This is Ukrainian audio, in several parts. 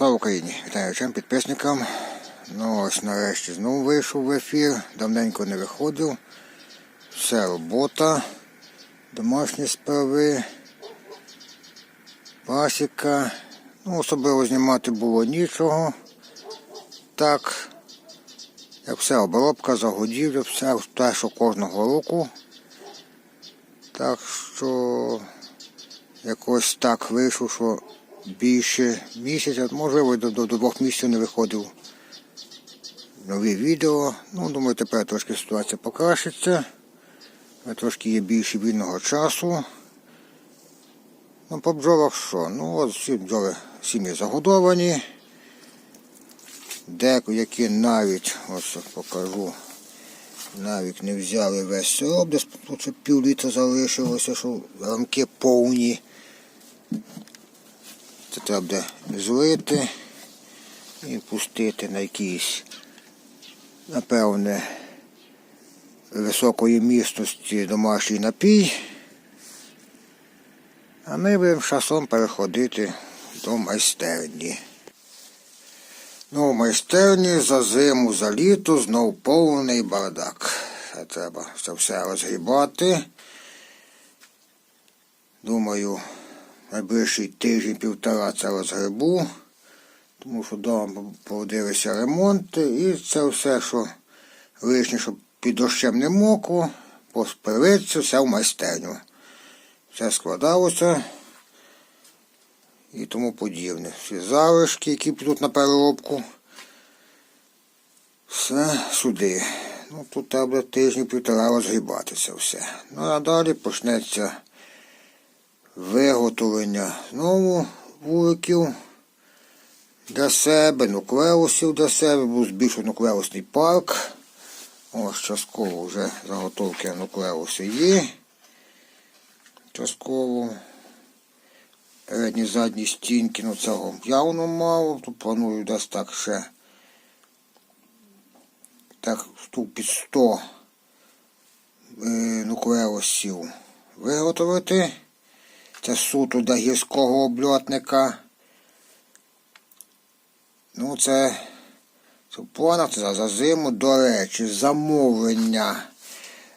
Слава Україні! Вітаю всім підписникам. Ну ось нарешті знову вийшов в ефір. Давненько не виходив. Все робота, домашні справи, пасіка. Ну, особливо знімати було нічого. Так, як все обробка, загодівля, все те, що кожного року. Так що якось так вийшло, що більше місяця, можливо, до, до, до двох місяців не виходив нові відео. Ну, думаю, тепер трошки ситуація покращиться. Е, Трошки є більше вільного часу. Ну, по бджолах що? Ну, от всі бджоли сім'ї загодовані. Деякі навіть, ось покажу, навіть не взяли весь сироп, десь тут пів літра залишилося, що рамки повні. Це треба буде злити і пустити на якийсь, напевне, високої містності домашній напій. А ми будемо часом переходити до майстерні. Ну, в майстерні за зиму, за літо знов повний бардак. Треба це все розгрібати. Думаю, найближчий тиждень-півтора це розгребу, тому що вдома поводилися ремонти і це все, що лишнє, щоб під дощем не мокло, поспириться, все в майстерню. Все складалося і тому подібне. Всі залишки, які підуть на переробку, все сюди. Ну, тут треба тижні-півтора розгрібати це все. Ну а далі почнеться виготовлення знову вуликів для себе, нуклеусів для себе, був збільшений нуклеусний парк. Ось частково вже заготовки на нуклеуси є. Частково. Передні задні стінки, ну цього явно мало. Тут планую десь так ще. Так, штук під 100 е, нуклеусів виготовити. Це суто для гірського обльотника. Ну, це, в це за- зиму. До речі, замовлення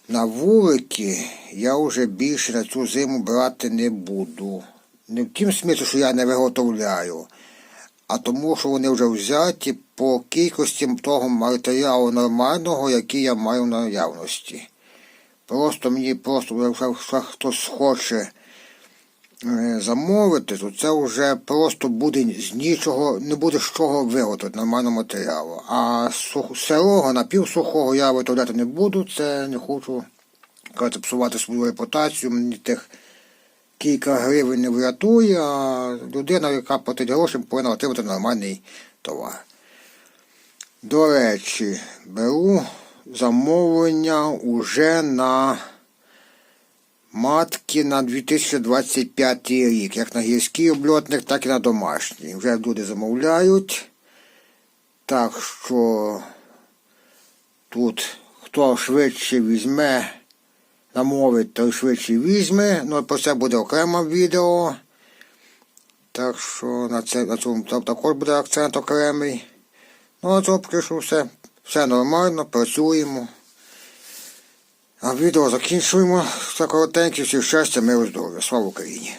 на вулики я вже більше на цю зиму брати не буду. Не в тім смислі, що я не виготовляю, а тому, що вони вже взяті по кількості того матеріалу нормального, який я маю на наявності. Просто мені просто, якщо хтось хоче замовити, то це вже просто буде з нічого, не буде з чого виготовити нормального матеріалу. А сирого, напівсухого я виготовляти не буду, це не хочу кажуть, псувати свою репутацію, мені тих кілька гривень не врятує, а людина, яка платить гроші, повинна отримати нормальний товар. До речі, беру замовлення уже на матки на 2025 рік, як на гірський обльотник, так і на домашній. Вже люди замовляють. Так що тут хто швидше візьме, замовить, той швидше візьме. Ну, про це буде окреме відео. Так що на, це, на цьому та- також буде акцент окремий. Ну, а цього поки все. Все нормально, працюємо. А відео закінчуємо. Всякого тенків, всіх щастя, миру, здоров'я. Слава Україні!